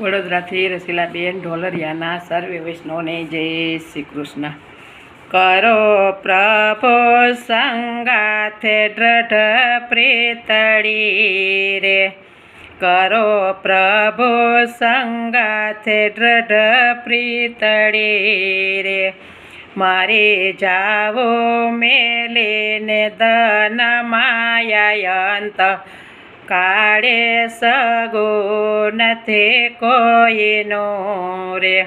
વડોદરાથી રસીલાબેન ઢોલરિયાના સર્વે વૈષ્ણવને જય શ્રી કૃષ્ણ. કરો પ્રભો સંગાથે દ્રઢ પ્રીતળી રે. કરો પ્રભુ સંગાથે દ્રઢ પ્રીતળી રે. મારે જાવો મેલીને માયા માયાયંત કાળે સગો નથી કોઈનો રે.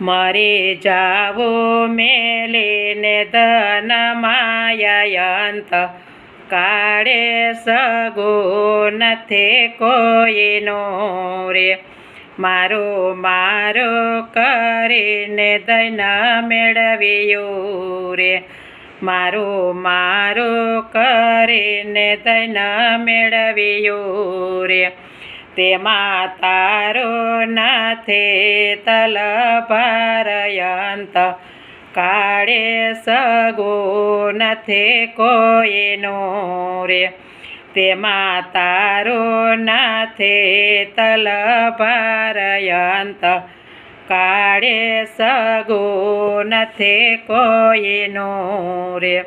મરી જાવો મેલીને ધન માયાયંત, કાળે સગો નથી કોઈનો રે. મારો મારો કરીને દૈન મેળવ્યું રે. મારો મારો કરીને દૈન મેળવ્યું રે. તેમાં તારો નથી તલભારયંત કાળે સગો નથી કોઈનો રે. તેમાં તારો નાથે તલ તલભારયંત કાળે સગો નથી કોઈનો રે.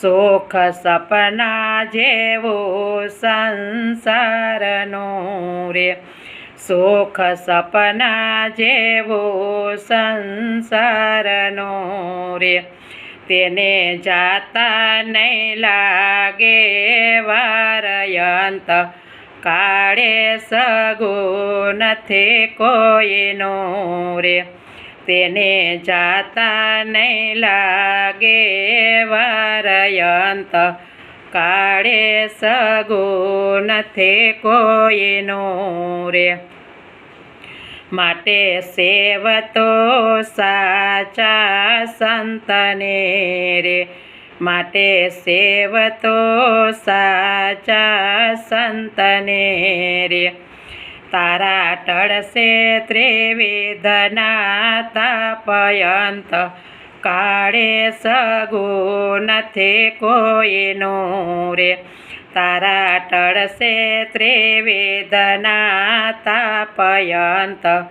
સુખ સપના જેવો સંસારનો રે. સુખ સપના જેવો સંસારનો રે. તેને જાતા નહીં લાગે વારયંત. કાળે સગો નથી કોઈનો રે. તેને જાતા નહીં લાગે વારયંત. કાળે સગો નથી કોઈનો રે. માટે સેવતો સાચા સંતને રે. માટે સેવતો સાચા સંતને રે. તારા ટળશે ત્રિવિધના તાપયંત. કાળે સગુ નથી કોઈનો રે. તારા ટળશે ત્રિવિધના તાપયંત.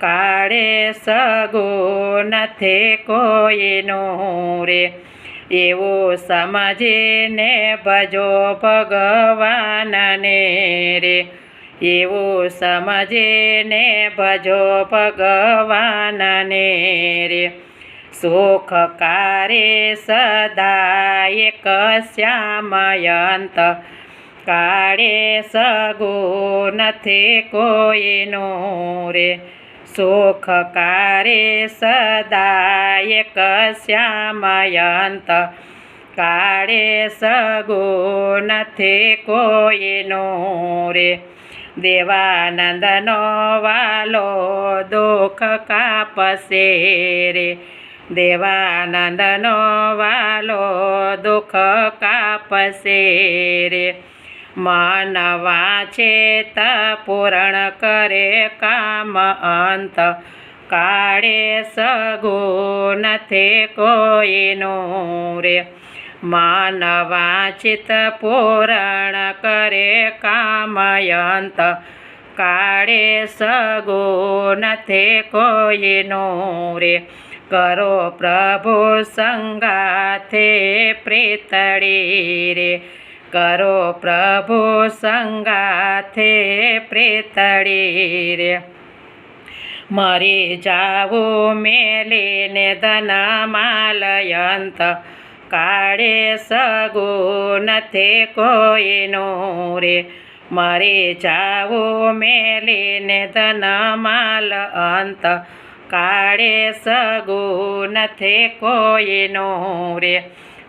કાળે સગુ નથી કોઈનો રે. એવો સમજીને ભજો ભગવાનને રે. એવું સમજીને ભજો ભગવાનને રે. સુખકારે સદા એક શ્યામયંત કાળે સગો નથી કોઈનો રે. સુખકારે સદાય કશ્યામયંત. શ્યામયંત કાળે સગો નથી કોઈનો રે. દેવાનંદનો વાલો દુઃખ કાપશે રે. દેવાનંદનો વાલો દુઃખ કાપશે રે. મન વાંચે ત પૂરણ કરે કામ અંત. કાળે સગો નથી કોઈનો રે. માનવા ચિત પૂરણ કરે કામયંત કાળે સગો નથી કોઈનો રે. કરો પ્રભુ સંગાથે પ્રીતળી રે. કરો પ્રભુ સંગાથે પ્રેતળી રે મરી જાવું મેલીને ધન માલયંત કાળે સગો નથી કોઈનો રે. મરી જાવું મેલીને ધન માલ અંત કાળે સગો નથી કોઈનો રે.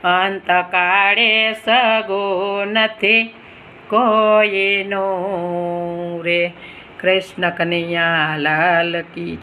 અંત કાળે સગો નથી કોઈનો રે. કૃષ્ણ કનૈયા લાલ કી